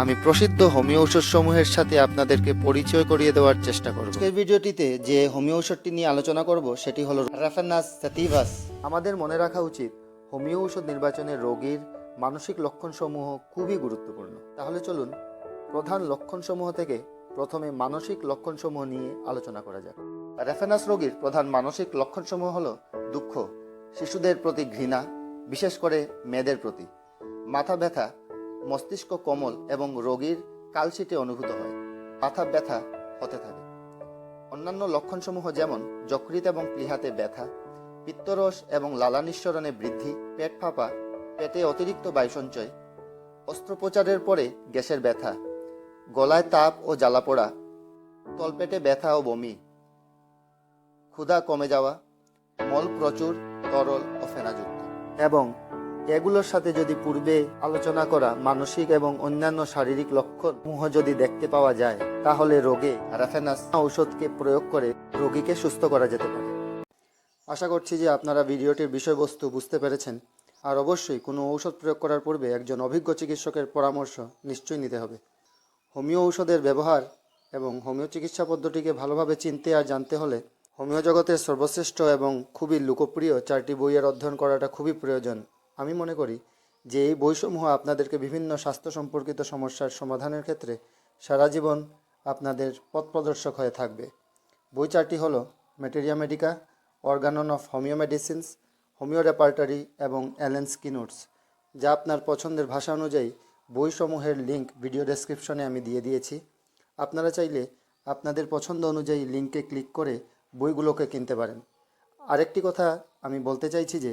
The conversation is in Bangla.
আমি প্রসিদ্ধ হোমিও ঔষধ সমূহের সাথে আপনাদেরকে পরিচয় করিয়ে দেওয়ার চেষ্টা করব। এই ভিডিওটিতে যে হোমিও ঔষধটি নিয়ে আলোচনা করব, সেটি হলো রাফানাস স্যাটিভাস আমাদের মনে রাখা উচিত, হোমিও ঔষধ নির্বাচনে রোগীর মানসিক লক্ষণসমূহ খুবই গুরুত্বপূর্ণ। তাহলে চলুন, প্রধান লক্ষণসমূহ থেকে প্রথমে মানসিক লক্ষণসমূহ নিয়ে আলোচনা করা যাক। রেফানাস রোগীর প্রধান মানসিক লক্ষণসমূহ হলো দুঃখ, শিশুদের প্রতি ঘৃণা, বিশেষ করে মেয়েদের প্রতি। মাথা ব্যথা মস্তিষ্ক কোমল এবং রোগীর কালশিটে অনুভূত হয়। মাথা ব্যথা হতে থাকে। অন্যান্য লক্ষণসমূহ যেমন যকৃত এবং প্লীহাতে ব্যথা, পিত্তরস এবং লালা নিঃসরণে বৃদ্ধি, পেট ফাঁপা, পেটে অতিরিক্ত বায়ু সঞ্চয় অস্ত্রোপচারের পরে গ্যাসের ব্যথা, গলায় তাপ ও জ্বালা পোড়া, তলপেটে ব্যথা ও বমি, ক্ষুধা কমে যাওয়া, মল প্রচুর, তরল ও ফেনাযুক্ত এবং এগুলোর সাথে যদি পূর্বে আলোচনা করা মানসিক এবং অন্যান্য শারীরিক লক্ষণ সমূহ যদি দেখতে পাওয়া যায়, তাহলে রোগে রাফেনাস ঔষধকে প্রয়োগ করে রোগীকে সুস্থ করা যেতে পারে। আশা করছি যে আপনারা ভিডিওটির বিষয়বস্তু বুঝতে পেরেছেন। আর অবশ্যই কোনো ঔষধ প্রয়োগ করার পূর্বে একজন অভিজ্ঞ চিকিৎসকের পরামর্শ নিশ্চয়ই নিতে হবে। হোমিও ঔষধের ব্যবহার এবং হোমিও চিকিৎসা পদ্ধতিকে ভালোভাবে চিনতে আর জানতে হলে হোমিও জগতের সর্বশ্রেষ্ঠ এবং খুবই লোকপ্রিয় চারটি বইয়ের অধ্যয়ন করাটা খুবই প্রয়োজন। আমি মনে করি যে এই বইসমূহ আপনাদেরকে বিভিন্ন স্বাস্থ্য সম্পর্কিত সমস্যার সমাধানের ক্ষেত্রে সারা জীবন আপনাদের পথ প্রদর্শক হয়ে থাকবে। বই চারটি হলো materia medica organon of homoeo medicines homoeo repertory এবং অ্যালেন স্কিনোটস যা আপনার পছন্দের ভাষা অনুযায়ী বইসমূহের লিঙ্ক ভিডিও ডেসক্রিপশনে আমি দিয়ে দিয়েছি। আপনারা চাইলে আপনাদের পছন্দ অনুযায়ী লিঙ্কে ক্লিক করে বইগুলোকে কিনতে পারেন। আরেকটি কথা আমি বলতে চাইছি যে